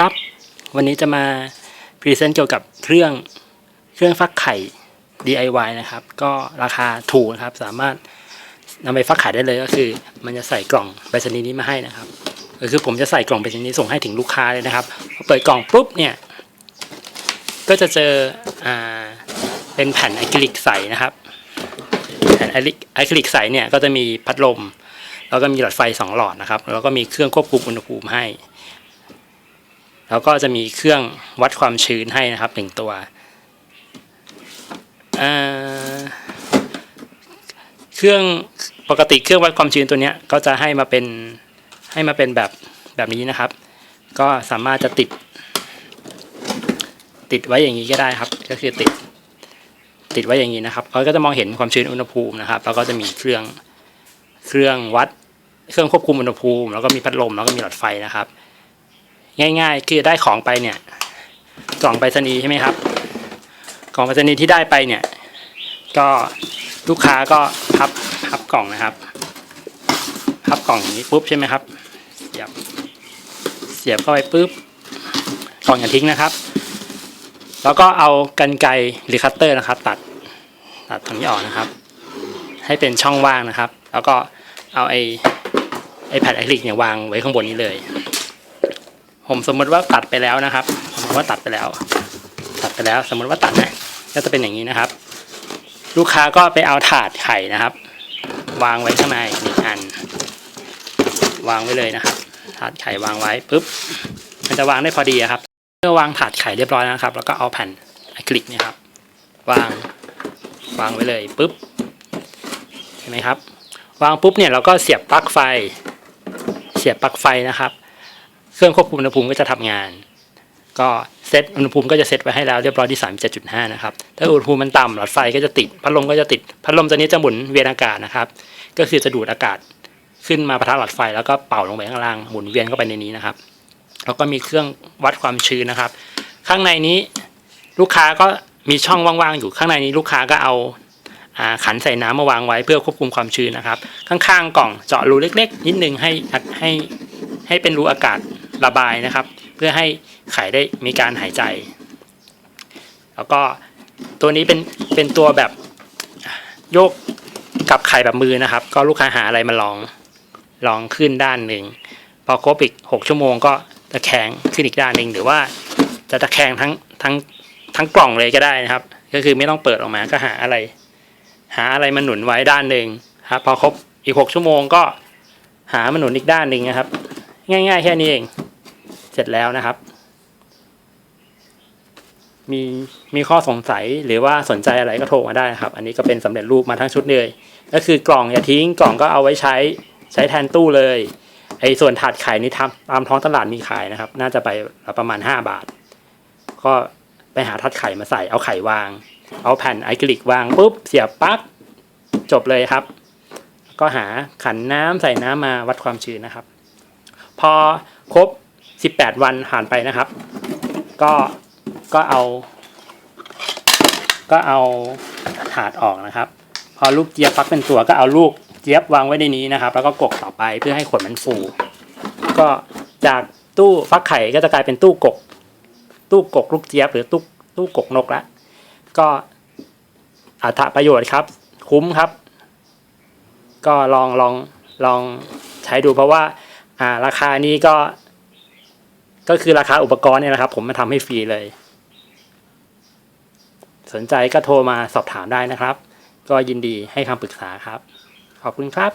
ครับ วันนี้จะมาพรีเซนต์เกี่ยวกับเครื่องเครื่องฟักไข่ DIY นะครับ ก็ราคาถูกนะครับ สามารถนำไปฟักไข่ได้เลยก็คือ มันจะใส่กล่องไปรษณีย์นี้มาให้นะครับก็คือผมจะใส่กล่องไปรษณีย์ส่งให้ถึงลูกค้าเลยนะครับพอเปิดกล่องปุ๊บเนี่ย ก็จะเจออ่าเป็นแผ่นอะคริลิกใสนะครับ แผ่นอะคริลิกใสเนี่ยก็จะมีพัดลมแล้วก็มีหลอดไฟสองหลอดนะครับ แล้วก็มีเครื่องควบคุมอุณหภูมิให้ แล้วก็จะมีเครื่องวัดความชื้นให้นะครับหนึ่งตัวเเครื่องปกติเครื่องวัดความชื้นตัวนี้ก็จะให้มาเป็นให้มาเป็นแบบแบบนี้นะครับ ก็สามารถจะติด ติดไว้อย่างนี้ก็ได้ครับ ก็คือติดติดไว้อย่างนี้นะครับเขาก็จะมองเห็นความชื้นอุณหภูมินะครับ แล้วก็จะมีเครื่องเครื่องวัด เครื่องควบคุมอุณหภูมิ แล้วก็มีพัดลมแล้วก็มีหลอดไฟนะครับ ง่าย ๆ คือได้ของไปเนี่ย กล่องไปรษณีย์ใช่ไหมครับ กล่องไปรษณีย์ที่ได้ไปเนี่ย ก็ลูกค้าก็พับพับกล่องนะครับ พับกล่องอย่างนี้ปุ๊บใช่ไหมครับ เสียบ เสียบเข้าไปปุ๊บ กล่องอย่าทิ้งนะครับ แล้วก็เอากันไกหรือคัตเตอร์นะครับ ตัดตัดตรงนี้ออกนะครับ ให้เป็นช่องว่างนะครับ แล้วก็เอาไอไอแผ่นอะคริลิกเนี่ยวางไว้ข้างบนนี้เลย ผมสมมติว่าตัดไปแล้วนะครับสมมติว่าตัดไปแล้ว ตัดไปแล้ว สมมติว่าตัดนะก็จะเป็นอย่างนี้นะครับ ลูกค้าก็ไปเอาถาดไข่นะครับ วางไว้ข้างในหนึ่งอัน วางไว้เลยนะครับ ถาดไข่วางไว้ปุ๊บมันจะวางได้พอดีครับเมื่อวางถาดไข่เรียบร้อยแล้วนะครับ แล้วก็เอาแผ่นอะคริลิกนี่ครับ วางวางไว้เลยปุ๊บเห็นไหมครับ วางปุ๊บเนี่ยเราก็เสียบปลั๊กไฟ เสียบปลั๊กไฟนะครับ เครื่องควบคุมอุณหภูมิก็จะทำงาน ก็เซตอุณหภูมิก็จะเซตไว้ให้แล้วเรียบร้อยที่ 37.5 นะครับ ถ้าอุณหภูมิมันต่ำหลอดไฟก็จะติด พัดลมก็จะติด พัดลมตัวนี้จะหมุนเวียนอากาศนะครับ ก็คือจะดูดอากาศขึ้นมาปะทะหลอดไฟแล้วก็เป่าลงไปข้างล่างหมุนเวียนเข้าไปในนี้นะครับ แล้วก็มีเครื่องวัดความชื้นนะครับ ข้างในนี้ลูกค้าก็มีช่องว่างๆอยู่ข้างในนี้ลูกค้าก็เอาอ่าขันใส่น้ำมาวางไว้เพื่อควบคุมความชื้นนะครับ ข้างๆกล่องเจาะรูเล็ก ๆ นิดนึงให้ให้ให้เป็นรูอากาศ ระบายนะครับ เพื่อให้ไข่ได้มีการหายใจ แล้วก็ตัวนี้เป็นเป็นตัวแบบโยกกับไข่แบบมือนะครับ ก็ลูกค้าหาอะไรมาลองลองขึ้นด้านหนึ่งพอครบอีกหกชั่วโมงก็ตะแคงขึ้นอีกด้านหนึ่งหรือว่าจะตะแคงทั้งทั้งทั้งกล่องเลยก็ได้นะครับ ก็คือไม่ต้องเปิดออกมาก็หาอะไร หาอะไรมาหนุนไว้ด้านหนึ่งครับพอครบอีกหกชั่วโมงก็หามาหนุนอีกด้านหนึ่งนะครับ ง่าย ๆ แค่นี้เอง ร็จแล้วนะครับ มีมีข้อสงสัยหรือว่าสนใจอะไรก็โทรมาได้นะครับ อันนี้ก็เป็นสำเร็จรูปมาทั้งชุดเลยก็คือกล่องอย่าทิ้งกล่องก็เอาไว้ใช้ใช้แทนตู้เลยไอ้ส่วนถาดไข่นี่ทำตามท้องตลาดมีขายนะครับ น่าจะไปประมาณห้าบาท ก็ไปหาถาดไข่มาใส่เอาไข่วาง เอาแผ่นไอคลิกวางปุ๊บเสียบปั๊กจบเลยครับ ก็หาขันน้ำใส่น้ำมาวัดความชื้นนะครับ พอครบ 18 วันผ่านไปนะครับ ก็ก็เอา ก็เอาถาดออกนะครับ พอลูกเจี๊ยบฟักเป็นตัวก็เอาลูกเจี๊ยบวางไว้ในนี้นะครับ แล้วก็กกต่อไปเพื่อให้ขนมันฟู ก็จากตู้ฟักไข่ก็จะกลายเป็นตู้กก ตู้กกลูกเจี๊ยบหรือตู้ตู้กกนกละก็อัตประโยชน์ครับ คุ้มครับ ก็ลองลองลองใช้ดูเพราะว่า อ่าราคานี้ก็ ก็คือราคาอุปกรณ์เนี่ยนะครับ ผมมาทำให้ฟรีเลย สนใจก็โทรมาสอบถามได้นะครับ ก็ยินดีให้คำปรึกษาครับ ขอบคุณครับ